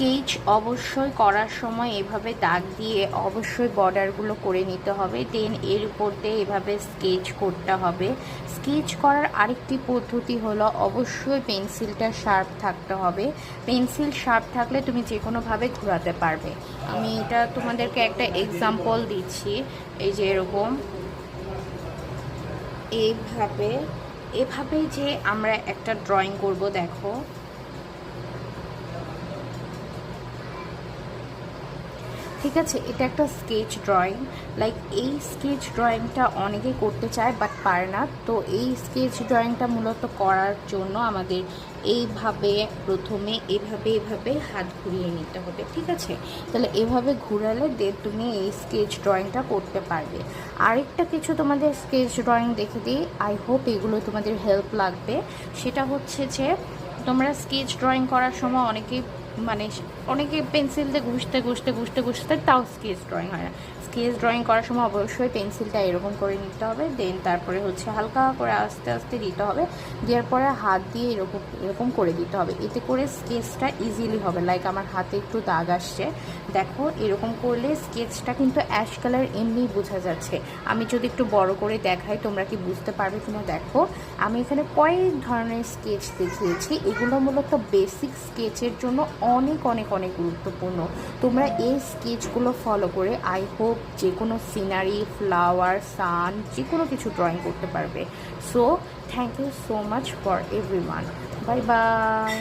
Sketch অবশ্যই করার সময় এভাবে দাগ দিয়ে অবশ্যই বর্ডারগুলো করে নিতে হবে। দেন এর উপর দিয়ে এভাবে স্কেচ করতে হবে। স্কেচ করার আরেকটি পদ্ধতি হলো অবশ্যই পেন্সিলটা শার্প থাকতে হবে। পেন্সিল শার্প থাকলে তুমি যে কোনোভাবে ঘোরাতে পারবে। আমি এটা তোমাদেরকে একটা এক্সাম্পল দিচ্ছি। এই যে এরকম। এইভাবে এভাবে যে আমরা একটা ড্রয়িং করব, দেখো। ঠিক আছে? এটা একটা স্কেচ ড্রয়িং লাইক এই স্কেচ ড্রয়িংটা অনেকে করতে চায় বাট পারে না। তো এই স্কেচ ড্রয়িংটা মূলত করার জন্য আমাদের এইভাবে, প্রথমে এভাবে এভাবে হাত ঘুরিয়ে নিতে হবে, ঠিক আছে? তাহলে এভাবে ঘুরালে দে তুমি এই স্কেচ ড্রয়িংটা করতে পারবে। আরেকটা কিছু তোমাদের স্কেচ ড্রয়িং দেখে দিই। আই হোপ এগুলো তোমাদের হেল্প লাগবে। সেটা হচ্ছে যে, তোমরা স্কেচ ড্রয়িং করার সময় অনেকেই মানে অনেকে পেন্সিল দিয়ে ঘুষতে ঘুষতে ঘুষতে ঘুষতে তাও স্কেচ ড্রয়িং হয় না। স্কেচ ড্রয়িং করার সময় অবশ্যই পেন্সিলটা এরকম করে নিতে হবে দেন তারপরে হচ্ছে হালকা করে আস্তে আস্তে দিতে হবে, দেওয়ার পরে হাত দিয়ে এরকম এরকম করে দিতে হবে। এতে করে স্কেচটা ইজিলি হবে লাইক আমার হাতে একটু দাগ আসছে। দেখো, এরকম করলে স্কেচটা কিন্তু অ্যাশ কালার এমনিই বোঝা যাচ্ছে। আমি যদি একটু বড় করে দেখাই, তোমরা কি বুঝতে পারবে কিনা? দেখো, আমি এখানে কয়েক ধরনের স্কেচ দেখিয়েছি। এগুলো মূলত বেসিক স্কেচের জন্য অনেক অনেক অনেক গুরুত্বপূর্ণ। তোমরা এই স্কেচগুলো ফলো করে আই হোপ যে কোনো সিনারি ফ্লাওয়ার সান যে কোনো কিছু ড্রয়িং করতে পারবে। So thank you so much for every bye bye